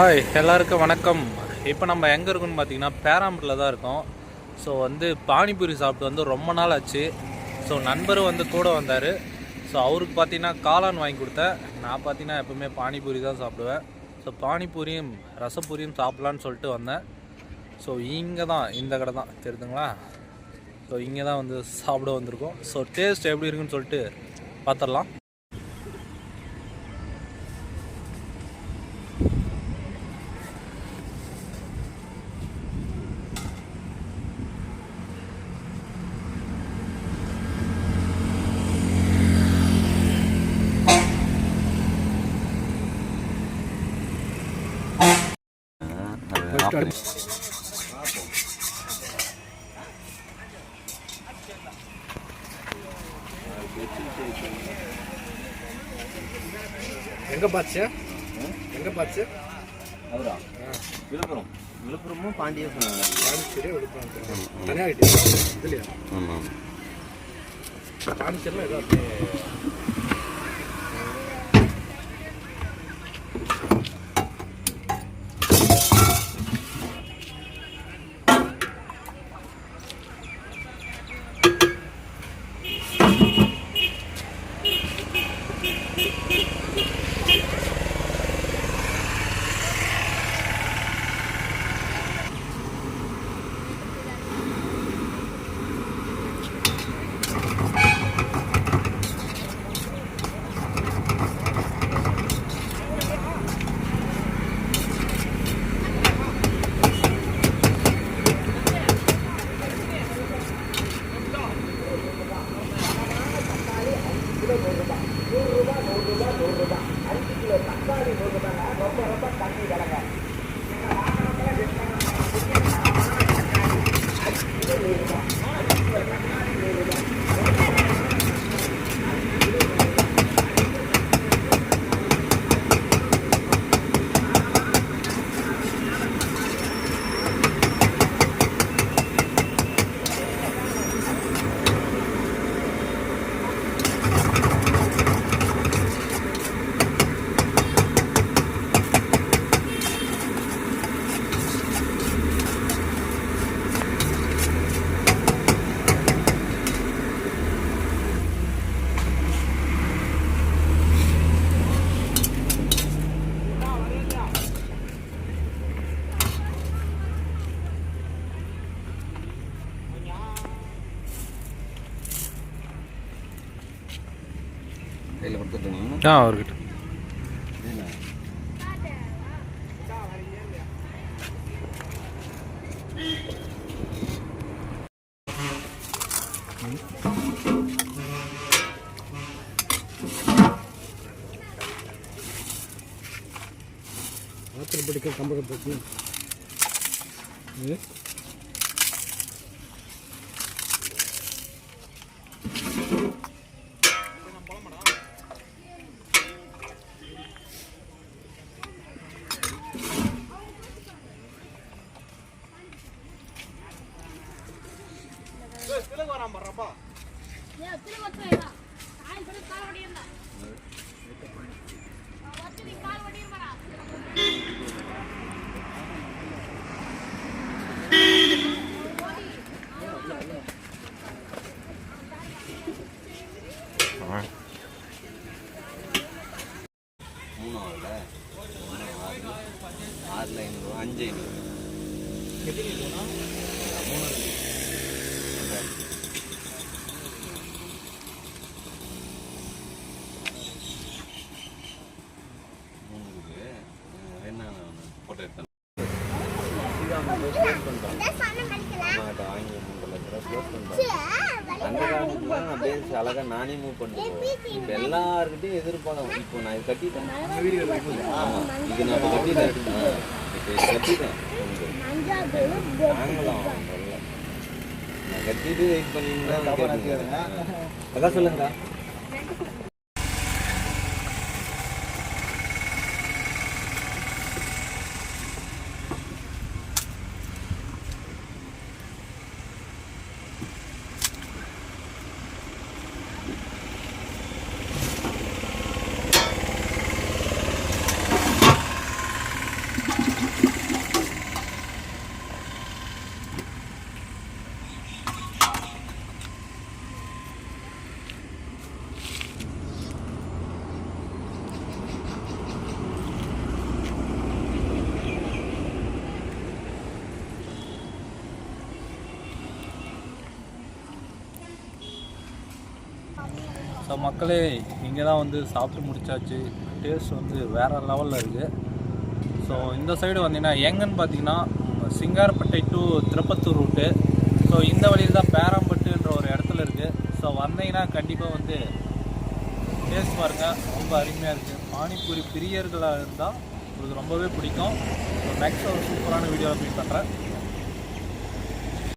Hi எல்லாருக்கும் வணக்கம். இப்போ நம்ம எங்கே இருக்கோம்னு பார்த்தீங்கன்னா பேராம்பூரில் தான் இருக்கோம். ஸோ வந்து பானிபூரி சாப்பிட்டு வந்து ரொம்ப நாள் ஆச்சு. ஸோ நண்பரும் வந்து கூட வந்தார். ஸோ அவருக்கு பார்த்தீங்கன்னா காளான் வாங்கி கொடுத்தேன். நான் பார்த்தீங்கன்னா எப்பவுமே பானிபூரி தான் சாப்பிடுவேன். ஸோ பானிபூரியும் ரசப்பூரியும் சாப்பிட்லான்னு சொல்லிட்டு வந்தேன். ஸோ இங்கே தான் இந்த கடை தான். தெரியுதுங்களா? ஸோ இங்கே தான் வந்து சாப்பிட வந்திருக்கோம். ஸோ டேஸ்ட் எப்படி இருக்குன்னு சொல்லிட்டு பார்த்துடலாம் எங்கே பார்த்து எங்கே பார்த்து அவரா? விழுப்புரம். விழுப்புரமும் பாண்டியும் சொன்னாங்க. பாண்டிச்சேரி விழுப்புரம் தனியாக இதுலையா ஆமாம் பாண்டிச்சேரியில் ஏதோ கையில் கொடுத்துட்டீங்க ஆ அவர்கிட்ட. ஆத்திர பிடிக்க கம்பளம் போட்டு மூணு ஆறுல மூணு ஆறு ஆறில் ஐநூறு அஞ்சு ஐநூறு மூணு இருக்கு. மூணு இருக்கு அஹ் என்ன ஃபோட்டோ எடுத்தேன் ஆமாம் வாங்கி மூன்று லட்ச ரூபா க்ளோஸ் பண்ணிட்டேன் அந்த காலத்துலாம் அப்படியே அழகா நானே மூவ் பண்ணிட்டு இப்போ எல்லாருக்கிட்டையும் எதிர்பார்க்கலாம் இப்போ நான் இது கட்டிட்டேன் ஆமா இது நான் இப்போ கட்டிட்டேன் கட்டிட்டு வெயிட் பண்ணிட்டு அதான் சொல்லுங்க ஸோ மக்களே இங்கே தான் வந்து சாப்பிட்டு முடிச்சாச்சு. டேஸ்ட் வந்து வேறு லெவலில் இருக்குது ஸோ இந்த சைடு வந்தீங்கன்னா எங்கன்னு பார்த்தீங்கன்னா Singarapettai to Tirupattur route so இந்த வழியில் தான் பேராம்பட்டுன்ற ஒரு இடத்துல இருக்குது ஸோ வந்தீங்கன்னா கண்டிப்பாக வந்து டேஸ்ட் பாருங்கள் ரொம்ப அருமையாக இருக்குது பானிபூரி பிரியர்களாக இருந்தால் உங்களுக்கு ரொம்பவே பிடிக்கும். ஸோ நெக்ஸ்ட் ஒரு சூப்பரான வீடியோவில் மீட் பண்ணுறேன்